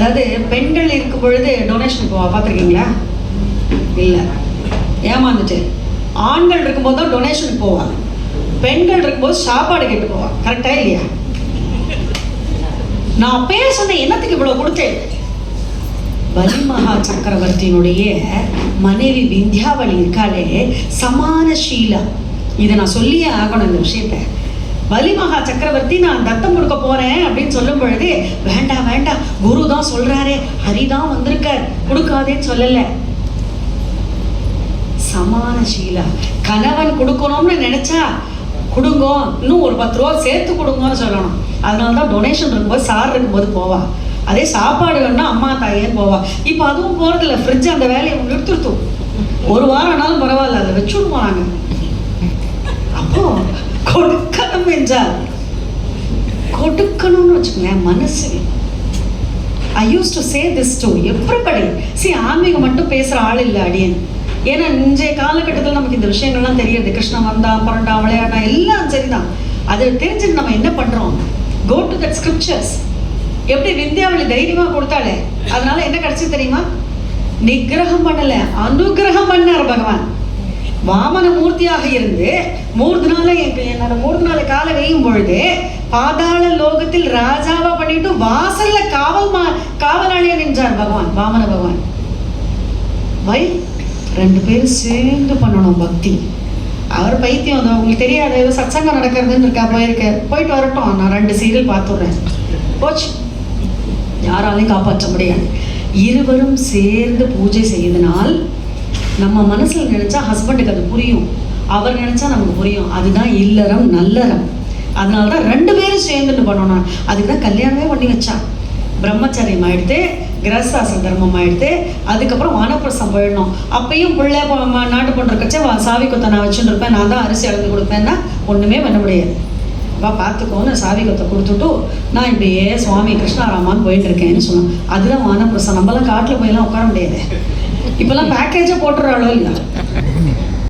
அதாவது பெண்கள் இருக்கும் பொழுது டொனேஷன் போவா பார்த்துருக்கீங்களா? இல்லை. ஏமாந்துட்டு. ஆண்கள் இருக்கும்போது தான் டொனேஷனுக்கு போவாங்க. பெண்கள் இருக்கும்போது சாப்பாடு கேட்டு போவாங்க. கரெக்டா இல்லையா? நான் அப்பயே சொன்னேன் என்னத்துக்கு இவ்வளோ கொடுத்தேன்? பலிமகா சக்கரவர்த்தியினுடைய மனைவி விந்தியாவளி இருக்காளே சமான ஷீலா. இதை நான் சொல்லியே ஆகணும் இந்த விஷயத்த. பலிமகா சக்கரவர்த்தி நான் தத்தம் கொடுக்க போறேன் அப்படின்னு சொல்லும் பொழுது வேண்டாம் குரு தான் சொல்றாரே. ஹரிதான் வந்திருக்கார். கொடுக்காதேன்னு சொல்லல. சமான ஷீலா கணவன் கொடுக்கணும்னு நினைச்சா கொடுங்க. இன்னும் ஒரு பத்து ரூபா சேர்த்து கொடுங்கன்னு சொல்லணும். அதனால தான் டொனேஷன் இருக்கும்போது சார் இருக்கும்போது போவா. அதே சாப்பாடு வேணா அம்மா தாயே போவா. இப்போ அதுவும் போறதில்ல. ஃப்ரிட்ஜ் அந்த வேலையை நிறுத்திருத்தோம் ஒரு வாரம் ஆனாலும் பரவாயில்ல. அதை வச்சுட்டு போனாங்க அப்போ கொடுக்கணும் என்றால் கொடுக்கணும்னு வச்சுக்கோங்க மனசு I use to say this to everybody see ஆன்மீகம் மட்டும் பேசுகிற ஆள் இல்லை அடியன். ஏன்னா இன்றைய காலகட்டத்தில் நமக்கு இந்த விஷயங்கள்லாம் தெரியுது. கிருஷ்ணன் வந்தா புரண்டா விளையாடா எல்லாம் சரிதான். அது தெரிஞ்சுட்டு நம்ம என்ன பண்ணுறோம் கோ டு தட் ஸ்கிரிப்சர்ஸ் எப்படி விந்தியாவளி தைரியமாக கொடுத்தாளே? அதனால என்ன கிடைச்சு தெரியுமா? நிகிரகம் பண்ணல. அனுகிரகம் பண்ணார் பகவான். வாமன மூர்த்தியாக இருந்து மூர்த்தினால என் என்னோட மூர்த்தினால காலை வையும் பொழுது பாதாள லோகத்தில் ராஜாவா பண்ணிட்டு வாசல்ல கா காவலாளியா நின்றார் பகவான் வாமன பகவான். வை ரெண்டு பேரும் சேர்ந்து பண்ணணும் பக்தி. அவர் பைத்தியம் தான். உங்களுக்கு தெரியாது ஏதோ சத்சங்கம் நடக்கிறதுன்னு இருக்கா போயிருக்கார் போயிட்டு வரட்டும். நான் ரெண்டு சீரியல் பார்த்துடுறேன். போச்சு. யாராலையும் காப்பாற்ற முடியாது. இருவரும் சேர்ந்து பூஜை செய்தனால் நம்ம மனசில் நினைச்சா ஹஸ்பண்டுக்கு அது புரியும். அவர் நினைச்சா நமக்கு புரியும். அதுதான் இல்லறம் நல்லறம். அதனால தான் ரெண்டு பேரும் சேர்ந்துட்டு பண்ணணும். அதுக்கு தான் கல்யாணமே பண்ணி வச்சா பிரம்மச்சரியம் ஆகிடுது கிரகசாச தர்மம் ஆகிடுது அதுக்கப்புறம் வானப்பிரசம் போயிடணும். அப்பயும் பிள்ளை நாட்டு பொண்ணு வா சாவி கொத்தை நான் வச்சுட்டு இருப்பேன் நான் தான் அரிசி அளந்து கொடுப்பேன்னா ஒன்றுமே பண்ண முடியாது. வா பார்த்துக்கோன்னு சாவி கொத்தை கொடுத்துட்டு நான் இப்படியே சுவாமி கிருஷ்ணாராமான்னு போயிட்டு இருக்கேன்னு சொன்னோம் அதுதான் வானப்பிரசம் நம்மளாம் காட்டில் போயெல்லாம் உட்கார முடியாது. இப்போல்லாம் பேக்கேஜாக போட்டுறாளோ இல்லை